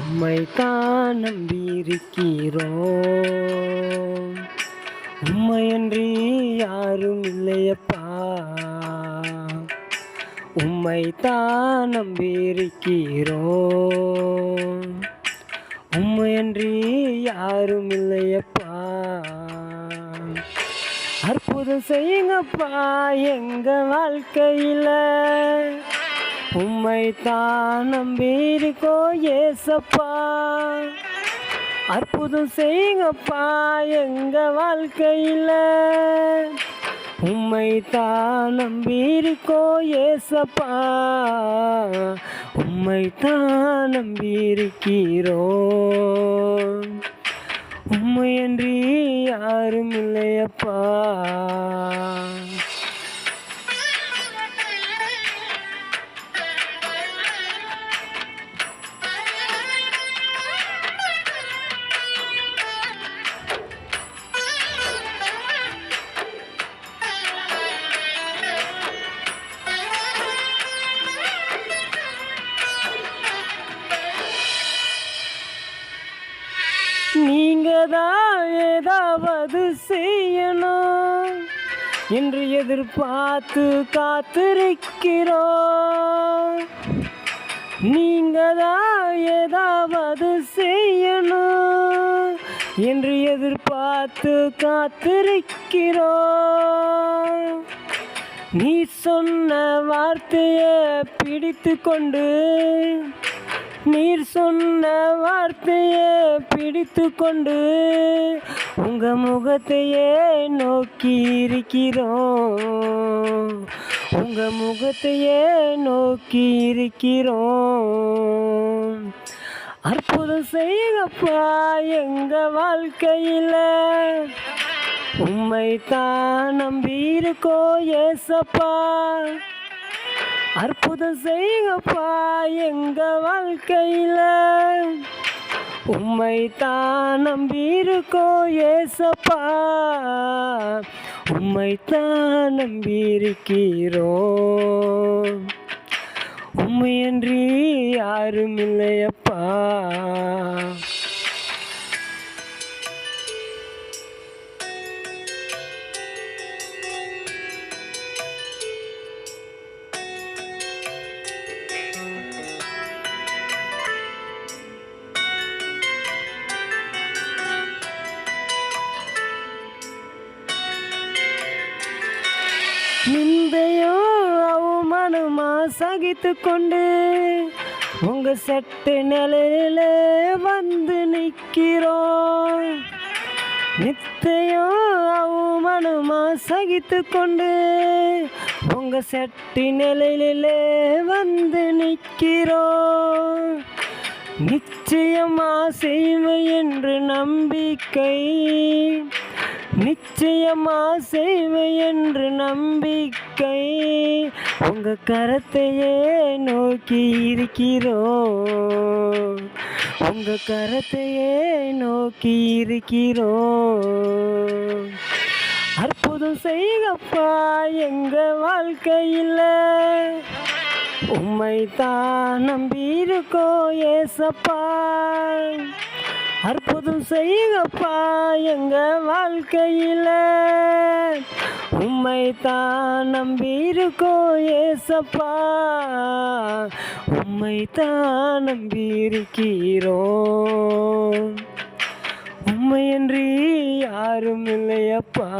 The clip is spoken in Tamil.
உம்மை தான் நம்பியிருக்கிறோம். உம்மையன்றி யாரும் இல்லையப்பா. உம்மை தான் நம்பியிருக்கிறோம். உம்மையன்றி யாரும் இல்லையப்பா. அற்புதம் செய்யுங்கப்பா எங்கள் வாழ்க்கையில். உம்மை தான் நம்பியிருக்கோ ஏசப்பா. அற்புதம் செய்யுங்கப்பா எங்க வாழ்க்கையில். உம்மை தான் நம்பியிருக்கோ ஏசப்பா. உம்மை தான் உம்மையன்றி யாரும் இல்லையப்பா நீங்க ஏதாவது செய்யணும்? என்று எதிர்பார்த்து காத்திருக்கிறோம். நீங்க தான் ஏதாவது செய்யணும்? என்று எதிர்பார்த்து காத்திருக்கிறோம். நீ சொன்ன வார்த்தையை பிடித்து கொண்டு நீர் சொன்ன வார்த்தையை பிடித்து கொண்டு உங்க முகத்தையே நோக்கி இருக்கிறோம் உங்க முகத்தையே நோக்கி இருக்கிறோம் அற்புதம் செய்யப்பா எங்க வாழ்க்கையில். உம்மை தான் நம்பியிருக்கோ ஏசப்பா. அற்புதம் செய்யுங்கப்பா எங்க வாழ்க்கையில. உம்மை தான் நம்பி ஏசப்பா. உம்மை தான் நம்பி உண்மையன்றி யாரும் இல்லையப்பா. நிந்தையும் அவமானமா சகித்து கொண்டு உங்க சட்ட நிலையில வந்து நிற்கிறோம். நித்தையும் அவமானமா சகித்து கொண்டு உங்க சட்டி நிலையில வந்து நிற்கிறோம். நிச்சயமா செய்வேன் என்று நம்பிக்கை நிச்சயமா செய்வேன் என்று நம்பிக்கை உங்க கரத்தையே நோக்கி இருக்கிறோம் உங்க கரத்தையே நோக்கி இருக்கிறோம் அற்புதம் செய்கப்பா எங்க வாழ்க்கையில். உம்மை தான் நம்பி இருக்கோ ஏசப்பா. அற்புதம் செய்யுங்கப்பா எங்க வாழ்க்கையில. உம்மை தான் நம்பி இருக்கோ ஏசப்பா. உம்மை தான் நம்பி இருக்கிறோம் உண்மையன்றி யாரும் இல்லையப்பா.